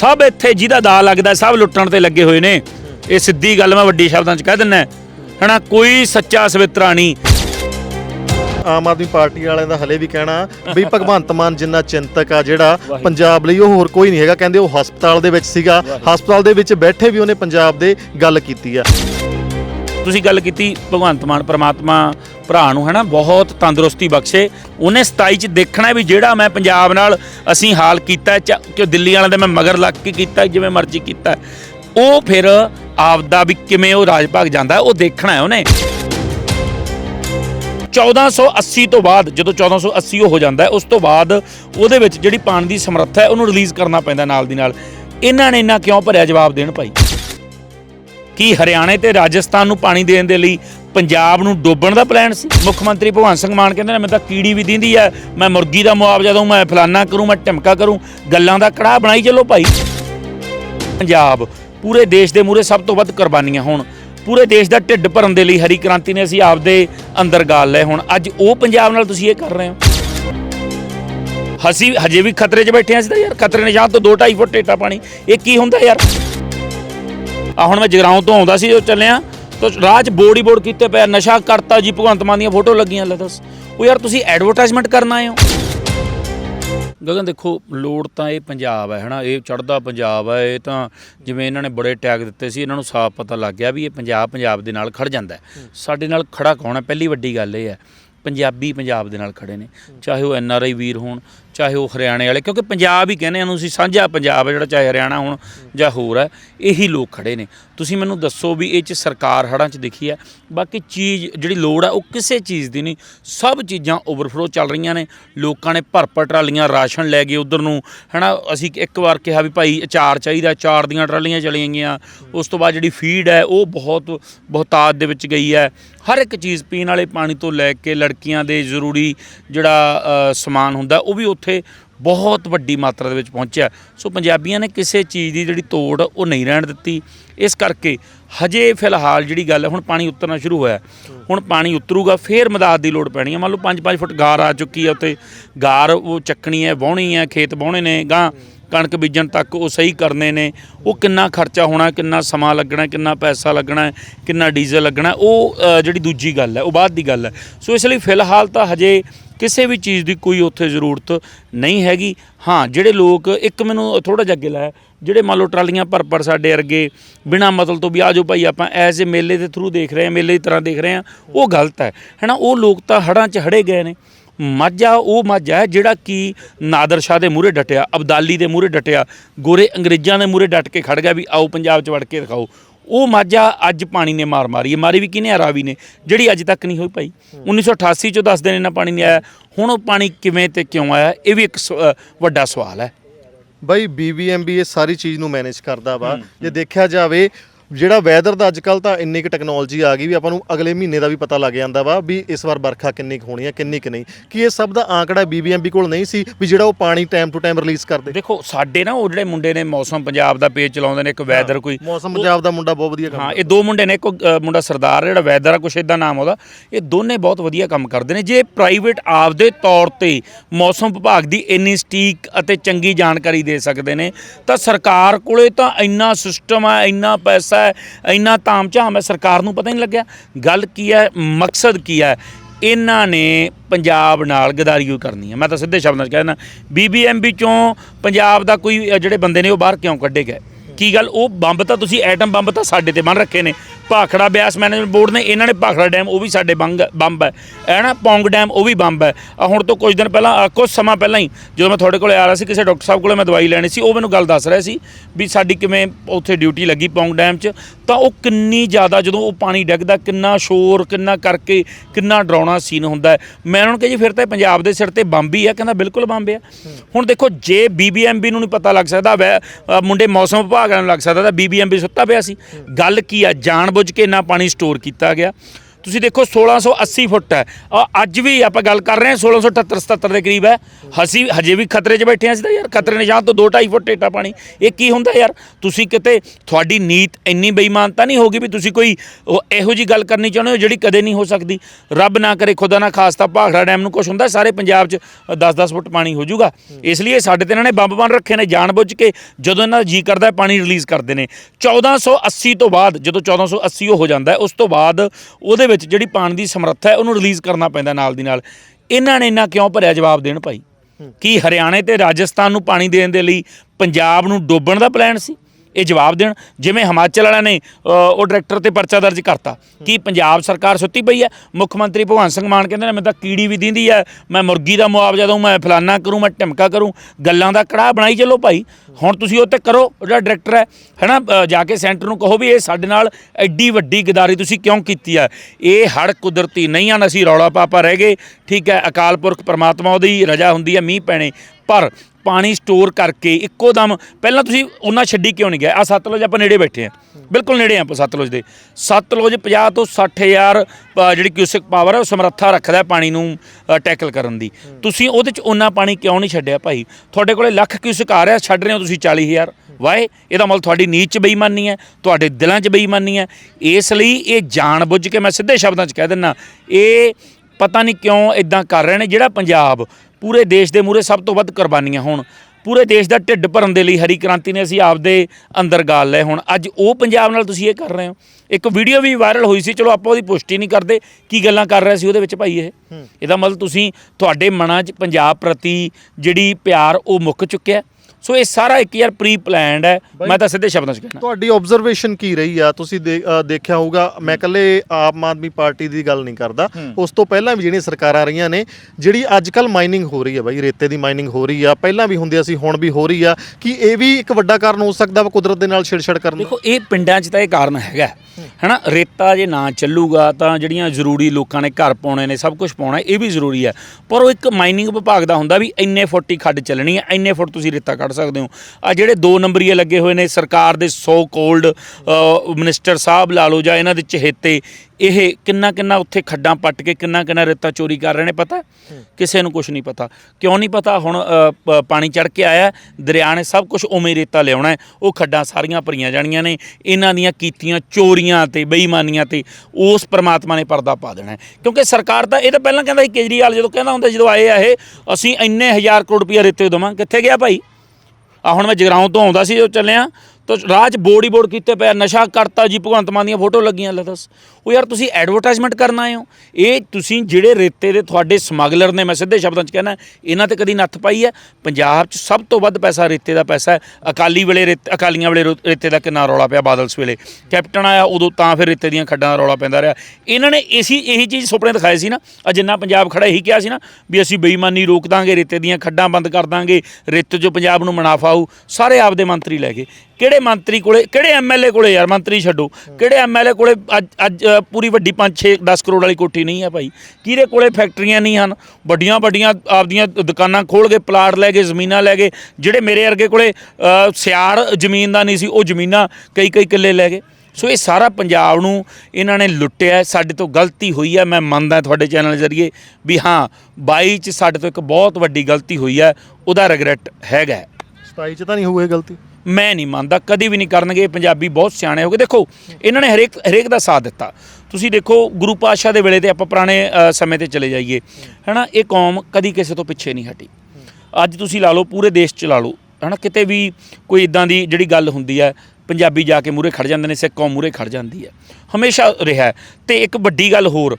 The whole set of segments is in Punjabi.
ਸਭ ਇੱਥੇ ਜਿਹਦਾ ਦਾ ਲੱਗਦਾ ਸਭ ਲੁੱਟਣ ਤੇ ਲੱਗੇ ਹੋਏ ਨੇ। ਇਹ ਸਿੱਧੀ ਗੱਲ ਮੈਂ ਵੱਡੀ ਸ਼ਬਦਾਂ 'ਚ ਕਹਿ ਦਿੰਨਾ ਹਨਾ ਕੋਈ ਸੱਚਾ ਸਵਿਤਰਾ ਨਹੀਂ। ਆਮ ਆਦਮੀ ਪਾਰਟੀ ਵਾਲਿਆਂ ਦਾ ਹਲੇ ਵੀ ਕਹਿਣਾ ਵੀ ਭਗਵੰਤ ਮਾਨ ਜਿੰਨਾ ਚਿੰਤਕ ਆ ਜਿਹੜਾ ਪੰਜਾਬ ਲਈ ਉਹ ਹੋਰ ਕੋਈ ਨਹੀਂ ਹੈਗਾ। ਕਹਿੰਦੇ ਉਹ ਹਸਪਤਾਲ ਦੇ ਵਿੱਚ ਸੀਗਾ। ਹਸਪਤਾਲ ਦੇ ਵਿੱਚ ਬੈਠੇ ਵੀ ਉਹਨੇ ਪੰਜਾਬ ਦੇ ਗੱਲ ਕੀਤੀ ਆ। ਤੁਸੀਂ ਗੱਲ ਕੀਤੀ ਭਗਵੰਤ ਮਾਨ, ਪ੍ਰਮਾਤਮਾ ਭਰਾ ਨੂੰ, ਹੈਨਾ? ਬਹੁਤ ਤੰਦਰੁਸਤੀ ਬਖਸ਼ੇ। ਉਹਨੇ 27 ਚ ਦੇਖਣਾ ਵੀ ਜਿਹੜਾ ਮੈਂ ਪੰਜਾਬ ਨਾਲ ਅਸੀਂ ਹਾਲ ਕੀਤਾ, ਚ- ਕਿ ਦਿੱਲੀ ਵਾਲਿਆਂ ਦੇ ਮੈਂ ਮਗਰ ਲੱਗ ਕੇ ਕੀਤਾ, ਜਿਵੇਂ ਮਰਜ਼ੀ ਕੀਤਾ। ਉਹ ਫਿਰ ਆਪਦਾ ਵੀ ਕਿਵੇਂ ਉਹ ਰਾਜ ਭਾਗ ਜਾਂਦਾ, ਉਹ ਦੇਖਣਾ ਹੈ ਉਹਨੇ। 1480 ਤੋਂ ਬਾਅਦ, ਜਦੋਂ 1480 ਉਹ ਹੋ ਜਾਂਦਾ ਉਸ ਤੋਂ ਬਾਅਦ ਉਹਦੇ ਵਿੱਚ ਜਿਹੜੀ ਪਾਣੀ ਦੀ ਸਮਰੱਥਾ ਹੈ, ਉਹਨੂੰ ਰਿਲੀਜ਼ ਕਰਨਾ ਪੈਂਦਾ ਨਾਲ ਦੀ ਨਾਲ। ਇਹਨਾਂ ਨੇ ਇੰਨਾ ਕਿਉਂ ਭਰਿਆ ਜਵਾਬ ਦੇਣ ਭਾਈ? ਕੀ ਹਰਿਆਣੇ ਤੇ ਰਾਜਸਥਾਨ ਨੂੰ ਪਾਣੀ ਦੇਣ ਦੇ ਲਈ ਪੰਜਾਬ ਨੂੰ ਡੋਬਣ ਦਾ ਪਲਾਨ ਸੀ? ਮੁੱਖ ਮੰਤਰੀ ਭਗਵੰਤ ਸਿੰਘ ਮਾਨ ਕਹਿੰਦੇ ਨੇ, ਮੈਂ ਤਾਂ ਕੀੜੀ ਵੀ ਦਿੰਦੀ ਐ ਮੈਂ ਮੁਰਗੀ ਦਾ ਮੁਆਵਜ਼ਾ ਦਊਂ, ਮੈਂ ਫਲਾਨਾ ਕਰੂੰ, ਮੈਂ ਢਮਕਾ ਕਰੂੰ, ਗੱਲਾਂ ਦਾ ਕੜਾਹ ਬਣਾਈ ਚੱਲੋ ਭਾਈ। ਪੰਜਾਬ, ਪੂਰੇ ਦੇਸ਼ ਦੇ ਮੂਰੇ ਸਭ ਤੋਂ ਵੱਧ ਕੁਰਬਾਨੀਆਂ ਹੋਣ। ਪੂਰੇ ਦੇਸ਼ ਦਾ ਢਿੱਡ ਭਰਨ ਦੇ ਲਈ ਹਰੀ ਕ੍ਰਾਂਤੀ ਨੇ ਅਸੀਂ ਆਪਦੇ ਅੰਦਰ ਗਾਲ ਲਏ ਹੁਣ। ਅੱਜ ਉਹ ਪੰਜਾਬ ਨਾਲ ਤੁਸੀਂ ਇਹ ਕਰ ਰਹੇ ਹੋ। ਅਸੀਂ ਹਜੇ ਵੀ ਖਤਰੇ 'ਚ ਬੈਠੇ ਹਾਂ ਅਸੀਂ ਤਾਂ ਯਾਰ, ਖਤਰੇ ਨਿਸ਼ਾਨ ਤੋਂ 2.5 ਫੁੱਟ ਟੇਟਾ ਪਾਣੀ। ਇਹ ਕੀ ਹੁੰਦਾ ਯਾਰ? ਆ ਹੁਣ ਮੈਂ ਜਗਰਾਉਂ ਤੋਂ ਆਉਂਦਾ ਸੀ ਜੋ ਚੱਲਿਆ। ਤਾਂ ਰਾਹ 'ਚ ਬੋਰਡ ਹੀ ਬੋਰਡ ਕੀਤੇ ਪਿਆ ਨਸ਼ਾ ਕਰਤਾ ਜੀ ਭਗਵੰਤ ਮਾਨ ਦੀਆਂ ਫੋਟੋ ਲੱਗੀਆਂ ਲੈ ਦੱਸ। ਉਹ ਯਾਰ ਤੁਸੀਂ ਐਡਵਰਟਾਈਜ਼ਮੈਂਟ ਕਰਨ ਆਏ ਹੋ। ਗਗਨ ਦੇਖੋ ਲੋੜ ਤਾਂ ਇਹ ਪੰਜਾਬ ਹੈ ਹਨਾ? ਇਹ ਚੜਦਾ ਪੰਜਾਬ ਹੈ ਇਹ ਤਾਂ ਜਿਵੇਂ ਇਹਨਾਂ ਨੇ ਬੜੇ ਟੈਗ ਦਿੱਤੇ ਸੀ ਇਹਨਾਂ ਨੂੰ ਸਾਫ਼ ਪਤਾ ਲੱਗ ਗਿਆ ਵੀ ਇਹ ਪੰਜਾਬ ਪੰਜਾਬ ਦੇ ਨਾਲ ਖੜ ਜਾਂਦਾ ਹੈ। ਸਾਡੇ ਨਾਲ ਖੜਾ ਕੌਣ ਹੈ? ਪਹਿਲੀ ਵੱਡੀ ਗੱਲ ਇਹ ਹੈ ਪੰਜਾਬੀ ਪੰਜਾਬ ਦੇ ਨਾਲ ਖੜੇ ਨੇ। ਚਾਹੇ ਉਹ ਐਨ ਆਰ ਆਈ ਵੀਰ ਹੋਣ ਚਾਹੇ ਉਹ ਹਰਿਆਣੇ ਵਾਲੇ, ਕਿਉਂਕਿ ਪੰਜਾਬ ਹੀ ਕਹਿੰਦੇ ਇਹਨੂੰ ਅਸੀਂ ਸਾਂਝਾ ਪੰਜਾਬ ਹੈ ਜਿਹੜਾ, ਚਾਹੇ ਹਰਿਆਣਾ ਹੋਣ ਜਾਂ ਹੋਰ ਹੈ ਇਹੀ ਲੋਕ ਖੜੇ ਨੇ। ਤੁਸੀਂ ਮੈਨੂੰ ਦੱਸੋ ਵੀ ਇਹ ਚ ਸਰਕਾਰ ਹੜਾਂ ਚ ਦਿਖੀ ਹੈ ਬਾਕੀ ਚੀਜ਼ ਜਿਹੜੀ ਲੋੜ ਆ, ਉਹ ਕਿਸੇ ਚੀਜ਼ ਦੀ ਨਹੀਂ। ਸਭ ਚੀਜ਼ਾਂ ਓਵਰਫਲੋ ਚੱਲ ਰਹੀਆਂ ਨੇ, ਲੋਕਾਂ ਨੇ ਭਰ ਭਰ ਟਰਾਲੀਆਂ, ਰਾਸ਼ਨ ਲੈ ਗਏ ਉਧਰ ਨੂੰ, ਹਨਾ? ਅਸੀਂ ਇੱਕ ਵਾਰ ਕਿਹਾ ਵੀ ਭਾਈ ਅਚਾਰ ਚਾਹੀਦਾ, ਅਚਾਰ ਦੀਆਂ ਟਰਾਲੀਆਂ ਚਲੀਆਂ ਗਈਆਂ, ਉਸ ਤੋਂ ਬਾਅਦ ਜਿਹੜੀ ਫੀਡ ਹੈ, ਉਹ ਬਹੁਤ, ਬਹੁਤਾਤ ਦੇ ਵਿੱਚ ਗਈ ਹੈ। ਹਰ ਇੱਕ ਚੀਜ਼ ਪੀਣ ਵਾਲੇ ਪਾਣੀ ਤੋਂ ਲੈ ਕੇ ਲੜਕੀਆਂ ਦੇ ਜ਼ਰੂਰੀ ਜਿਹੜਾ ਸਮਾਨ ਹੁੰਦਾ, ਉਹ ਵੀ ਉੱਥੇ ਬਹੁਤ ਵੱਡੀ ਮਾਤਰਾ ਦੇ ਵਿੱਚ ਪਹੁੰਚਿਆ। ਸੋ ਪੰਜਾਬੀਆਂ ਨੇ ਕਿਸੇ ਚੀਜ਼ ਦੀ ਜਿਹੜੀ ਤੋੜ ਉਹ ਨਹੀਂ ਰਹਿਣ ਦਿੱਤੀ। ਇਸ ਕਰਕੇ ਹਜੇ ਫਿਲਹਾਲ ਜਿਹੜੀ ਗੱਲ ਹੈ, ਹੁਣ ਪਾਣੀ ਉਤਰਨਾ ਸ਼ੁਰੂ ਹੋਇਆ ਹੁਣ ਪਾਣੀ ਉਤਰੂਗਾ, ਫੇਰ ਮਦਦ ਦੀ ਲੋੜ ਪੈਣੀ ਹੈ। ਮੰਨ ਲਓ 5-5 ਫੁੱਟ ਗਾਰ ਆ ਚੁੱਕੀ ਹੈ ਉੱਤੇ ਗਾਰ ਉਹ ਚੱਕਣੀ ਹੈ ਵਾਹੁਣੀ ਹੈ, ਖੇਤ ਵਾਹੁਣੇ ਨੇ, ਗਾਂ ਕਣਕ ਬੀਜਣ ਤੱਕ ਉਹ ਸਹੀ ਕਰਨੇ ਨੇ। ਉਹ ਕਿੰਨਾ ਖਰਚਾ ਹੋਣਾ, ਕਿੰਨਾ ਸਮਾਂ ਲੱਗਣਾ, ਕਿੰਨਾ ਪੈਸਾ ਲੱਗਣਾ, ਕਿੰਨਾ ਡੀਜ਼ਲ ਲੱਗਣਾ, ਉਹ ਜਿਹੜੀ ਦੂਜੀ ਗੱਲ ਹੈ, ਉਹ ਬਾਅਦ ਦੀ ਗੱਲ ਹੈ। ਸੋ ਇਸ ਲਈ ਫਿਲਹਾਲ ਤਾਂ ਹਜੇ ਕਿਸੇ ਵੀ ਚੀਜ਼ ਦੀ ਕੋਈ ਉੱਥੇ ਜ਼ਰੂਰਤ ਨਹੀਂ ਹੈਗੀ। ਹਾਂ, ਜਿਹੜੇ ਲੋਕ, ਇੱਕ ਮੈਨੂੰ ਥੋੜਾ ਜਿਹਾ ਅੱਗੇ ਲਾਇਆ, ਜਿਹੜੇ ਮੰਨ ਲਓ ਟਰਾਲੀਆਂ ਭਰ ਭਰ ਸਾਡੇ ਅਰਗੇ ਬਿਨਾ ਮਤਲਬ ਤੋਂ ਵੀ ਆਜੋ ਭਾਈ, ਆਪਾਂ ਐਜ਼ ਏ ਮੇਲੇ ਦੇ ਥਰੂ ਦੇਖ ਰਹੇ ਹਾਂ, ਮੇਲੇ ਦੀ ਤਰ੍ਹਾਂ ਦੇਖ ਰਹੇ ਹਾਂ, ਉਹ ਗਲਤ ਹੈ। ਹੈਨਾ, ਉਹ ਲੋਕ ਤਾਂ ਹੜਾਂ 'ਚ ਹੜੇ ਗਏ ਨੇ। ਮਾਝਾ ਉਹ ਮਾਝਾ ਹੈ ਜਿਹੜਾ ਕਿ ਨਾਦਰ ਸ਼ਾਹ ਦੇ ਮੂਹਰੇ ਡਟਿਆ, ਅਬਦਾਲੀ ਦੇ ਮੂਹਰੇ ਡਟਿਆ, ਗੋਰੇ ਅੰਗਰੇਜ਼ਾਂ ਦੇ ਮੂਹਰੇ ਡਟ ਕੇ ਖੜ ਗਿਆ ਵੀ ਆਓ ਪੰਜਾਬ 'ਚ ਵੜ ਕੇ ਦਿਖਾਓ। ਉਹ ਮਾਝਾ ਅੱਜ ਪਾਣੀ ਨੇ ਮਾਰ ਮਾਰੀ ਹੈ। ਮਾਰੀ ਵੀ ਕਿਨੇ ਰਾਵੀ ਨੇ। ਜਿਹੜੀ ਅੱਜ ਤੱਕ ਨਹੀਂ ਹੋਈ ਭਾਈ। 1988 ਚੋਂ ਦੱਸ ਦਿਨ ਇਹਨਾਂ ਪਾਣੀ ਨਹੀਂ ਆਇਆ। ਹੁਣ ਉਹ ਪਾਣੀ ਕਿਵੇਂ ਤੇ ਕਿਉਂ ਆਇਆ? ਇਹ ਵੀ ਇੱਕ ਵੱਡਾ ਸਵਾਲ ਹੈ। ਬਾਈ ਬੀਬੀਐਮਬੀ ਇਹ ਸਾਰੀ ਚੀਜ਼ ਨੂੰ ਮੈਨੇਜ ਕਰਦਾ ਵਾ। ਜੇ ਦੇਖਿਆ ਜਾਵੇ ਜਿਹੜਾ ਵੈਦਰ ਦਾ ਅੱਜਕੱਲ ਤਾਂ ਇੰਨੀ ਕੁ ਟੈਕਨੋਲੋਜੀ ਆ ਗਈ ਵੀ ਆਪਾਂ ਨੂੰ ਅਗਲੇ ਮਹੀਨੇ ਦਾ ਵੀ ਪਤਾ ਲੱਗ ਜਾਂਦਾ ਵਾ ਵੀ ਇਸ ਵਾਰ ਵਰਖਾ ਕਿੰਨੀ ਕੁ ਹੋਣੀ ਹੈ ਕਿੰਨੀ ਕੁ ਨਹੀਂ। ਕੀ ਇਹ ਸਭ ਦਾ ਆંકੜਾ ਬੀਬੀਐਮਬੀ ਕੋਲ ਨਹੀਂ ਸੀ ਵੀ ਜਿਹੜਾ ਉਹ ਪਾਣੀ ਟਾਈਮ ਟੂ ਟਾਈਮ ਰਿਲੀਜ਼ ਕਰਦੇ। ਦੇਖੋ ਸਾਡੇ ਨਾ ਉਹ ਜਿਹੜੇ ਮੁੰਡੇ ਨੇ ਮੌਸਮ ਪੰਜਾਬ ਦਾ ਪੇਜ ਚਲਾਉਂਦੇ ਨੇ ਇੱਕ ਵੈਦਰ ਕੋਈ ਮੌਸਮ ਪੰਜਾਬ ਦਾ ਮੁੰਡਾ ਬਹੁਤ ਵਧੀਆ ਕੰਮ ਹਾਂ ਇਹ ਦੋ ਮੁੰਡੇ ਨੇ ਇੱਕ ਮੁੰਡਾ ਸਰਦਾਰ ਜਿਹੜਾ ਵੈਦਰ ਆ ਕੁਛ ਇਦਾਂ ਨਾਮ ਉਹਦਾ। ਇਹ ਦੋਨੇ ਬਹੁਤ ਵਧੀਆ ਕੰਮ ਕਰਦੇ ਨੇ। ਜੇ ਪ੍ਰਾਈਵੇਟ ਆਪਦੇ ਤੌਰ ਤੇ ਮੌਸਮ ਵਿਭਾਗ ਦੀ ਇੰਨੀ ਸਟੀਕ ਅਤੇ ਚੰਗੀ ਜਾਣਕਾਰੀ ਦੇ ਸਕਦੇ ਨੇ ਤਾਂ ਸਰਕਾਰ ਕੋਲੇ ਤਾਂ ਇੰਨਾ ਸਿਸਟਮ ਹੈ ਇੰਨਾ ਪੈਸਾ ਹੈ, ਇੰਨਾ ਤਾਮਝਾਮ ਹੈ, ਸਰਕਾਰ ਨੂੰ ਪਤਾ ਹੀ ਨਹੀਂ ਲੱਗਿਆ। ਗੱਲ ਕੀ ਹੈ, ਮਕਸਦ ਕੀ ਹੈ? ਇਹਨਾਂ ਨੇ ਪੰਜਾਬ ਨਾਲ ਗਦਾਰੀ ਕਰਨੀ ਹੈ। ਮੈਂ ਤਾਂ ਸਿੱਧੇ ਸ਼ਬਦਾਂ 'ਚ ਕਹਿੰਦਾ ਬੀਬੀਐਮਬੀ ਚੋਂ ਪੰਜਾਬ ਦਾ ਕੋਈ ਜਿਹੜੇ ਬੰਦੇ ਨੇ ਉਹ ਬਾਹਰ ਕਿਉਂ ਕੱਢੇ ਗਏ? ਕੀ ਗੱਲ, ਉਹ ਬੰਬ ਤਾਂ ਤੁਸੀਂ, ਐਟਮ ਬੰਬ ਤਾਂ ਸਾਡੇ ਤੇ ਬਣ ਰੱਖੇ ਨੇ। ਭਾਖੜਾ ਬਿਆਸ ਮੈਨੇਜਮੈਂਟ ਬੋਰਡ ਨੇ, ਇਹਨਾਂ ਨੇ ਭਾਖੜਾ ਡੈਮ ਉਹ ਵੀ ਸਾਡੇ ਬੰਗ, ਬੰਬ ਹੈ। ਹੈ ਨਾ ਪੌਂਗ ਡੈਮ ਉਹ ਵੀ ਬੰਬ ਹੈ। ਆ ਹੁਣ ਤੋਂ ਕੁਝ ਦਿਨ ਪਹਿਲਾਂ ਆਹ ਕੁਝ ਸਮਾਂ ਪਹਿਲਾਂ ਹੀ ਜਦੋਂ ਮੈਂ ਤੁਹਾਡੇ ਕੋਲੇ ਆ ਰਿਹਾ ਸੀ, ਕਿਸੇ ਡਾਕਟਰ ਸਾਹਿਬ ਕੋਲੇ ਮੈਂ ਦਵਾਈ ਲੈਣੀ ਸੀ, ਉਹ ਮੈਨੂੰ ਗੱਲ ਦੱਸ ਰਿਹਾ ਸੀ ਵੀ ਸਾਡੀ ਕਿਵੇਂ ਉੱਥੇ ਡਿਊਟੀ ਲੱਗੀ ਪੌਂਗ ਡੈਮ 'ਚ। ਤਾਂ ਉਹ ਕਿੰਨੀ ਜ਼ਿਆਦਾ ਜਦੋਂ ਉਹ ਪਾਣੀ ਡਿੱਗਦਾ, ਕਿੰਨਾ ਸ਼ੋਰ, ਕਿੰਨਾ ਕਰਕੇ, ਕਿੰਨਾ ਡਰਾਉਣਾ ਸੀਨ ਹੁੰਦਾ ਮੈਂ ਉਹਨਾਂ ਨੂੰ ਕਿਹਾ ਜੀ, ਫਿਰ ਤਾਂ ਪੰਜਾਬ ਦੇ ਸਿਰ ਤੇ ਬੰਬ ਹੀ ਆ ਕਹਿੰਦਾ, ਬਿਲਕੁਲ ਬੰਬ ਆ ਹੁਣ ਦੇਖੋ, ਜੇ ਬੀਬੀਐਮਬੀ ਨੂੰ ਨਹੀਂ ਪਤਾ ਲੱਗ ਸਕਦਾ, ਵੈ ਮੁੰਡੇ ਮੌਸਮ ਵਿਭਾਗ ਨੂੰ ਲੱਗ ਸਕਦਾ, ਤਾਂ ਬੀਬੀਐਮਬੀ ਸੁੱਤਾ ਪਿਆ ਸੀ। ਗੱਲ ਕੀ ਆ? ਜਾਣ ਜਾਣਬੁੱਝ ਕੇ ਇੰਨਾ ਪਾਣੀ ਸਟੋਰ ਕੀਤਾ ਗਿਆ। ਤੁਸੀਂ ਦੇਖੋ 1680 ਫੁੱਟ ਹੈ। ਅ- ਅੱਜ ਵੀ ਆਪਾਂ ਗੱਲ ਕਰ ਰਹੇ ਹਾਂ 1678 77 ਦੇ ਕਰੀਬ ਹੈ। ਅਸੀਂ ਹਜੇ ਵੀ ਖਤਰੇ 'ਚ ਬੈਠੇ ਹਾਂ ਅਸੀਂ ਤਾਂ ਯਾਰ, ਖਤਰੇ ਨਿਸ਼ਾਨ ਤੋਂ 2.5 ਫੁੱਟ ਟੇਟਾ ਪਾਣੀ। ਇਹ ਕੀ ਹੁੰਦਾ ਯਾਰ? ਤੁਸੀਂ ਕਿਤੇ ਤੁਹਾਡੀ ਨੀਤ ਇੰਨੀ ਬੇਈਮਾਨਤਾ ਨਹੀਂ ਹੋਗੀ ਵੀ ਤੁਸੀਂ ਕੋਈ ਉਹ ਇਹੋ ਜੀ ਗੱਲ ਕਰਨੀ ਚਾਹੁੰਦੇ ਹੋ ਜਿਹੜੀ ਕਦੇ ਨਹੀਂ ਹੋ ਸਕਦੀ? ਰੱਬ ਨਾ ਕਰੇ, ਖੁਦਾ ਨਾ ਖਾਸਤਾ, ਭਾਖੜਾ ਡੈਮ ਨੂੰ ਕੁਝ ਹੁੰਦਾ, ਸਾਰੇ ਪੰਜਾਬ 'ਚ 10-10 ਫੁੱਟ ਪਾਣੀ ਹੋ ਜਾਊਗਾ। ਇਸ ਲਈ ਸਾਡੇ ਤੇ ਇਹਨਾਂ ਨੇ ਬੰਬ ਬੰਨ ਰੱਖੇ ਨੇ ਜਾਣਬੁੱਝ ਕੇ ਜਦੋਂ ਇਹਨਾਂ ਦਾ ਜੀ ਕਰਦਾ ਪਾਣੀ ਰਿਲੀਜ਼ ਕਰਦੇ ਨੇ। 1480 ਤੋਂ ਬਾਅਦ, ਜਦੋਂ 1480 ਉਹ ਹੋ ਜਾਂਦਾ ਉਸ ਤੋਂ ਬਾਅਦ ਉਹਦੇ ਵਿੱਚ ਜਿਹੜੀ ਪਾਣੀ ਦੀ ਸਮਰੱਥਾ ਹੈ ਉਹਨੂੰ ਰਿਲੀਜ਼ ਕਰਨਾ ਪੈਂਦਾ ਨਾਲ ਦੀ ਨਾਲ। ਇਹਨਾਂ ਨੇ ਇੰਨਾ ਕਿਉਂ ਭਰਿਆ ਜਵਾਬ ਦੇਣ ਭਾਈ? ਕੀ ਹਰਿਆਣੇ ਤੇ ਰਾਜਸਥਾਨ ਨੂੰ ਪਾਣੀ ਦੇਣ ਦੇ ਲਈ ਪੰਜਾਬ ਨੂੰ ਡੋਬਣ ਦਾ ਪਲਾਨ ਸੀ? ਇਹ ਜਵਾਬ ਦੇਣ। ਜਿਵੇਂ ਹਿਮਾਚਲ ਵਾਲਿਆਂ ਨੇ ਉਹ ਡਾਇਰੈਕਟਰ ਤੇ ਪਰਚਾ ਦਰਜ ਕਰਤਾ ਕੀ ਪੰਜਾਬ ਸਰਕਾਰ ਸੁੱਤੀ ਪਈ ਹੈ। ਮੁੱਖ ਮੰਤਰੀ ਭਗਵੰਤ ਸਿੰਘ ਮਾਨ ਕਹਿੰਦੇ ਨੇ ਮੈਂ ਤਾਂ ਕੀੜੀ ਵੀ ਦਿੰਦੀ ਹੈ। ਮੈਂ ਮੁਰਗੀ ਦਾ ਮੁਆਵਜ਼ਾ ਦਊਂ ਮੈਂ ਫਲਾਨਾ ਕਰੂੰ ਮੈਂ ਢਿਮਕਾ ਕਰੂੰ। ਗੱਲਾਂ ਦਾ ਕੜਾਹ ਬਣਾਈ ਚੱਲੋ ਭਾਈ। ਹੁਣ ਤੁਸੀਂ ਉਹ ਤੇ ਕਰੋ ਜਿਹੜਾ ਡਾਇਰੈਕਟਰ ਹੈ ਹੈਨਾ ਅ, ਜਾ ਕੇ ਸੈਂਟਰ ਨੂੰ ਕਹੋ ਵੀ ਇਹ ਸਾਡੇ ਨਾਲ ਐਡੀ ਵੱਡੀ ਗਦਾਰੀ ਤੁਸੀਂ ਕਿਉਂ ਕੀਤੀ ਹੈ? ਇਹ ਹੜ ਕੁਦਰਤੀ ਨਹੀਂ ਹਨ ਅਸੀਂ ਰੌਲਾ ਪਾਪਾ ਰਹਿ ਗਏ। ਠੀਕ ਹੈ ਅਕਾਲ ਪੁਰਖ ਪਰਮਾਤਮਾ ਉਹਦੀ ਰਜਾ ਹੁੰਦੀ ਹੈ ਮੀਂਹ ਪੈਣੇ। ਪਰ ਪਾਣੀ ਸਟੋਰ ਕਰਕੇ ਇੱਕੋ ਦਮ, ਪਹਿਲਾਂ ਤੁਸੀਂ ਉਹਨਾਂ ਛੱਡੀ ਕਿਉਂ ਨਹੀਂ ਗਏ? ਆ ਸਤਲੁਜ ਆਪਾਂ ਨੇੜੇ ਬੈਠੇ ਆ ਬਿਲਕੁਲ ਨੇੜੇ ਆ ਆਪਾਂ ਸਤਲੁਜ ਦੇ। ਸਤਲੁਜ 50 ਤੋਂ 60 ਹਜ਼ਾਰ ਜਿਹੜੀ ਕਿਊਸਿਕ ਪਾਵਰ ਹੈ, ਉਹ ਸਮਰੱਥਾ ਰੱਖਦਾ ਪਾਣੀ ਨੂੰ ਟੈਕਲ ਕਰਨ ਦੀ। ਤੁਸੀਂ ਉਹਦੇ ਚ ਉਹਨਾਂ ਪਾਣੀ ਕਿਉਂ ਨਹੀਂ ਛੱਡਿਆ ਭਾਈ? ਤੁਹਾਡੇ ਕੋਲੇ ਲੱਖ ਕਿਊਸਿਕ ਆ ਰਿਹਾ, ਛੱਡ ਰਹੇ ਹੋ ਤੁਸੀਂ 40 ਹਜ਼ਾਰ। ਵਾਏ, ਇਹਦਾ ਮਤਲਬ ਤੁਹਾਡੀ ਨੀਚ ਚ ਬੇਈਮਾਨੀ ਹੈ, ਤੁਹਾਡੇ ਦਿਲਾਂ 'ਚ ਬੇਈਮਾਨੀ ਹੈ। ਇਸ ਲਈ ਇਹ ਜਾਣ ਬੁੱਝ ਕੇ ਮੈਂ ਸਿੱਧੇ ਸ਼ਬਦਾਂ 'ਚ ਕਹਿ ਦਿੰਨਾ, ਇਹ ਪਤਾ ਨਹੀਂ ਕਿਉਂ ਇਦਾਂ ਕਰ ਰਹੇ ਨੇ, ਜਿਹੜਾ ਪੰਜਾਬ ਪੂਰੇ ਦੇਸ਼ ਦੇ ਮੂਰੇ ਸਭ ਤੋਂ ਵੱਧ ਕੁਰਬਾਨੀਆਂ ਹੋਣ। ਪੂਰੇ ਦੇਸ਼ ਦਾ ਢਿੱਡ ਭਰਨ ਦੇ ਲਈ ਹਰੀ ਕ੍ਰਾਂਤੀ ਨੇ ਅਸੀਂ ਆਪਦੇ ਅੰਦਰ ਗਾਲ ਲਏ ਹੁਣ। ਅੱਜ ਉਹ ਪੰਜਾਬ ਨਾਲ ਤੁਸੀਂ ਇਹ ਕਰ ਰਹੇ ਹੋ। ਇੱਕ ਵੀਡੀਓ ਵੀ ਵਾਇਰਲ ਹੋਈ ਸੀ। ਚਲੋ ਆਪਾਂ ਉਹਦੀ ਪੁਸ਼ਟੀ ਨਹੀਂ ਕਰਦੇ। ਕੀ ਗੱਲਾਂ ਕਰ ਰਹੇ ਸੀ ਉਹਦੇ ਵਿੱਚ ਭਾਈ ਇਹ? ਇਹਦਾ ਮਤਲਬ ਤੁਸੀਂ ਤੁਹਾਡੇ ਮਨਾਂ 'ਚ ਪੰਜਾਬ ਪ੍ਰਤੀ ਜਿਹੜੀ ਪਿਆਰ ਉਹ ਮੁੱਕ ਚੁੱਕਿਆ। ਸੋ ਇਹ ਸਾਰਾ ਇੱਕ ਯਾਰ ਪ੍ਰੀ ਪਲਾਨਡ ਹੈ ਮੈਂ ਤਾਂ ਸਿੱਧੇ ਸ਼ਬਦਾਂ 'ਚ ਕਹਿਣਾ। ਤੁਹਾਡੀ ਆਬਜ਼ਰਵੇਸ਼ਨ ਕੀ ਰਹੀ ਆ? ਤੁਸੀਂ ਦੇਖਿਆ ਹੋਊਗਾ ਮੈਂ ਇਕੱਲੇ ਆਮ ਆਦਮੀ ਪਾਰਟੀ ਦੀ ਗੱਲ ਨਹੀਂ ਕਰਦਾ। ਉਸ ਤੋਂ ਪਹਿਲਾਂ ਵੀ ਜਿਹੜੀਆਂ ਸਰਕਾਰਾਂ ਰਹੀਆਂ ਨੇ ਜਿਹੜੀ ਅੱਜ ਕੱਲ ਮਾਈਨਿੰਗ ਹੋ ਰਹੀ ਹੈ ਬਾਈ ਰੇਤੇ ਦੀ ਮਾਈਨਿੰਗ ਹੋ ਰਹੀ ਆ। ਪਹਿਲਾਂ ਵੀ ਹੁੰਦੀ ਸੀ ਹੁਣ ਵੀ ਹੋ ਰਹੀ ਆ। ਕਿ ਇਹ ਵੀ ਇੱਕ ਵੱਡਾ ਕਾਰਨ ਹੋ ਸਕਦਾ ਵਾ ਕੁਦਰਤ ਦੇ ਨਾਲ ਛੇੜਛਾੜ ਕਰਨ ਦਾ? ਦੇਖੋ ਇਹ ਪਿੰਡਾਂ 'ਚ ਤਾਂ ਇਹ ਕਾਰਨ ਹੈਗਾ। ਹਨਾ ਰੇਤਾ ਜੇ ਨਾ ਚੱਲੂਗਾ ਤਾਂ ਜਿਹੜੀਆਂ ਜ਼ਰੂਰੀ ਲੋਕਾਂ ਨੇ ਘਰ ਪਾਉਣੇ ਨੇ ਸਭ ਕੁਝ ਪਾਉਣਾ ਇਹ ਵੀ ਜ਼ਰੂਰੀ ਹੈ ਪਰ ਉਹ ਇੱਕ ਮਾਈਨਿੰਗ ਵਿਭਾਗ ਦਾ ਹੁੰਦਾ ਵੀ ਇੰਨੇ ਫੁੱਟ ਹੀ ਖੱਡ ਚੱਲਣੀ ਹੈ ਇੰਨੇ ਫੁੱਟ ਤੁਸੀਂ ਰੇਤਾ ਕੱਢ ਸਕਦੇ ਹੋ। ਆ ਜਿਹੜੇ ਦੋ ਨੰਬਰੀਏ ਲੱਗੇ ਹੋਏ ਨੇ, ਸਰਕਾਰ ਦੇ ਸੋ ਕੋਲਡ ਮਿਨਿਸਟਰ ਸਾਹਿਬ ਲਾ ਲਓ ਜਾਂ ਇਹਨਾਂ ਦੇ ਚਹੇਤੇ, ਇਹ ਕਿੰਨਾ ਕਿੰਨਾ ਉੱਥੇ ਖੱਡਾਂ ਪੱਟ ਕੇ ਕਿੰਨਾ ਕਿੰਨਾ ਰੇਤਾ ਚੋਰੀ ਕਰ ਰਹੇ ਨੇ, ਪਤਾ? ਕਿਸੇ ਨੂੰ ਕੁਝ ਨਹੀਂ ਪਤਾ। ਕਿਉਂ ਨਹੀਂ ਪਤਾ? ਹੁਣ ਪਾਣੀ ਚੜ ਕੇ ਆਇਆ ਦਰਿਆ ਨੇ ਸਭ ਕੁਝ ਉਵੇਂ ਰੇਤਾ ਲਿਆਉਣਾ ਉਹ ਖੱਡਾਂ ਸਾਰੀਆਂ ਭਰੀਆਂ ਜਾਣੀਆਂ ਨੇ। ਇਹਨਾਂ ਦੀਆਂ ਕੀਤੀਆਂ ਚੋਰੀਆਂ ਤੇ, ਬੇਈਮਾਨੀਆਂ ਤੇ, ਉਸ ਪ੍ਰਮਾਤਮਾ ਨੇ ਪਰਦਾ ਪਾ ਦੇਣਾ ਕਿਉਂਕਿ ਸਰਕਾਰ ਤਾਂ, ਇਹ ਤਾਂ ਪਹਿਲਾਂ ਕਹਿੰਦਾ ਸੀ, ਕੇਜਰੀਵਾਲ ਜਦੋਂ ਕਹਿੰਦਾ ਹੁੰਦਾ, ਜਦੋਂ ਆਏ ਆ ਇਹ, ਅਸੀਂ ਇੰਨੇ ਹਜ਼ਾਰ ਕਰੋੜ ਰੁਪਇਆ ਰੇਤੇ ਦੇਵਾਂ ਕਿੱਥੇ ਗਿਆ ਭਾਈ? ਆ ਹੁਣ ਮੈਂ ਜਗਰਾਉਂ ਤੋਂ ਆਉਂਦਾ ਸੀ ਜਦੋਂ ਚੱਲਿਆ, ਤਾਂ ਰਾਹ 'ਚ ਬੋਰਡ ਹੀ ਬੋਰਡ ਕੀਤੇ ਪਿਆ ਨਸ਼ਾ ਕਰਤਾ ਜੀ, ਭਗਵੰਤ ਮਾਨ ਦੀਆਂ ਫੋਟੋ ਲੱਗੀਆਂ, ਲੈ ਦੱਸ। ਉਹ ਯਾਰ ਤੁਸੀਂ ਐਡਵਰਟਾਈਜ਼ਮੈਂਟ ਕਰਨ ਆਏ ਹੋ। ਇਹ ਤੁਸੀਂ ਜਿਹੜੇ ਰੇਤੇ ਦੇ ਤੁਹਾਡੇ ਸਮਗਲਰ ਨੇ, ਮੈਂ ਸਿੱਧੇ ਸ਼ਬਦਾਂ 'ਚ ਕਹਿਣਾ, ਇਹਨਾਂ ਤੇ ਕਦੀ ਨੱਥ ਪਾਈ ਹੈ? ਪੰਜਾਬ 'ਚ ਸਭ ਤੋਂ ਵੱਧ ਪੈਸਾ ਰੇਤੇ ਦਾ ਪੈਸਾ ਹੈ। ਅਕਾਲੀ ਵੇਲੇ ਰੇਤ, ਅਕਾਲੀਆਂ ਵੇਲੇ ਰੋ- ਰੇਤੇ ਦਾ ਕਿੰਨਾ ਰੌਲਾ ਪਿਆ ਬਾਦਲਸ ਵੇਲੇ। ਕੈਪਟਨ ਆਇਆ, ਉਦੋਂ ਤਾਂ ਫਿਰ ਰੇਤੇ ਦੀਆਂ ਖੱਡਾਂ ਦਾ ਰੌਲਾ ਪੈਂਦਾ ਰਿਹਾ। ਇਹਨਾਂ ਨੇ ਇਸੀ ਇਹੀ ਚੀਜ਼ ਸੁਪਨੇ ਦਿਖਾਏ ਸੀ ਨਾ। ਆ ਜਿੰਨਾ ਪੰਜਾਬ ਖੜਾ ਇਹੀ ਕਿਹਾ ਸੀ ਨਾ ਵੀ ਅਸੀਂ ਬੇਈਮਾਨੀ ਰੋਕ ਦਾਂਗੇ, ਰੇਤੇ ਦੀਆਂ ਖੱਡਾਂ ਬੰਦ ਕਰ ਦਾਂਗੇ, ਰੇਤੇ 'ਚੋਂ ਪੰਜਾਬ ਨੂੰ ਮੁਨਾਫਾ ਆਊ, ਸਾਰੇ ਆਪਦੇ ਮੰਤਰੀ ਲੈ ਗਏ। ਕਿਹੜੇ ਮੰਤਰੀ ਕੋਲੇ, ਕਿਹੜੇ ਐਮਐਲਏ ਕੋਲੇ ਯਾਰ ਮੰਤਰੀ ਛੱਡੋ। ਕਿਹੜੇ ਐਮਐਲਏ ਕੋਲੇ ਅੱਜ ਅੱਜ ਪੂਰੀ ਵੱਡੀ 5 6 10 ਕਰੋੜ ਵਾਲੀ ਕੋਠੀ ਨਹੀਂ ਹੈ ਭਾਈ। ਕਿਹਦੇ ਕੋਲੇ ਫੈਕਟਰੀਆਂ ਨਹੀਂ ਹਨ? ਵੱਡੀਆਂ ਵੱਡੀਆਂ ਆਪਦੀਆਂ ਦੁਕਾਨਾਂ ਖੋਲ ਕੇ ਪਲਾਟ ਲੈ ਕੇ ਜ਼ਮੀਨਾਂ ਲੈ ਕੇ ਜਿਹੜੇ ਮੇਰੇ ਵਰਗੇ ਕੋਲੇ ਅ, ਸਿਆਰ ਜ਼ਮੀਨ ਦਾ ਨਹੀਂ ਸੀ ਉਹ ਜ਼ਮੀਨਾਂ ਕਈ ਕਈ ਕਿੱਲੇ ਲੈ ਗਏ। ਸੋ ਇਹ ਸਾਰਾ ਪੰਜਾਬ ਨੂੰ ਇਹਨਾਂ ਨੇ ਲੁੱਟਿਆ ਸਾਡੇ ਤੋਂ ਗਲਤੀ ਹੋਈ ਹੈ। ਮੈਂ ਮੰਨਦਾ ਤੁਹਾਡੇ ਚੈਨਲ ਜ਼ਰੀਏ ਵੀ ਹਾਂ 22 ਚ ਸਾਡੇ ਤੋਂ ਇੱਕ ਬਹੁਤ ਵੱਡੀ ਗਲਤੀ ਹੋਈ ਹੈ। ਉਹਦਾ ਰਿਗਰੈਟ ਹੈਗਾ ਹੈ। 27 ਚ ਤਾਂ ਨਹੀਂ ਹੋਊ ਇਹ ਗਲਤੀ। ਮੈਂ ਨਹੀਂ ਮੰਨਦਾ, ਕਦੀ ਵੀ ਨਹੀਂ ਕਰਨਗੇ ਪੰਜਾਬੀ ਬਹੁਤ ਸਿਆਣੇ ਹੋ ਗਏ। ਦੇਖੋ, ਇਹਨਾਂ ਨੇ ਹਰੇਕ ਹਰੇਕ ਦਾ ਸਾਥ ਦਿੱਤਾ। ਤੁਸੀਂ ਦੇਖੋ, ਗੁਰੂ ਪਾਤਸ਼ਾਹ ਦੇ ਵੇਲੇ ਤੇ ਆਪਾਂ ਪੁਰਾਣੇ ਸਮੇਂ ਤੇ ਚਲੇ ਜਾਈਏ। ਹੈਨਾ, ਇਹ ਕੌਮ ਕਦੀ ਕਿਸੇ ਤੋਂ ਪਿੱਛੇ ਨਹੀਂ ਹਟੀ। ਅੱਜ ਤੁਸੀਂ ਲਾ ਲਓ, ਪੂਰੇ ਦੇਸ਼ 'ਚ ਲਾ ਲਓ। ਹੈਨਾ, ਕਿਤੇ ਵੀ ਕੋਈ ਇਦਾਂ ਦੀ ਜਿਹੜੀ ਗੱਲ ਹੁੰਦੀ ਹੈ, ਪੰਜਾਬੀ ਜਾ ਕੇ ਮੂਰੇ ਖੜ ਜਾਂਦੇ ਨੇ, ਸਿੱਖ ਕੌਮ ਮੂਰੇ ਖੜ ਜਾਂਦੀ ਹੈ। ਹਮੇਸ਼ਾ ਰਿਹਾ ਹੈ। ਤੇ ਇੱਕ ਵੱਡੀ ਗੱਲ ਹੋਰ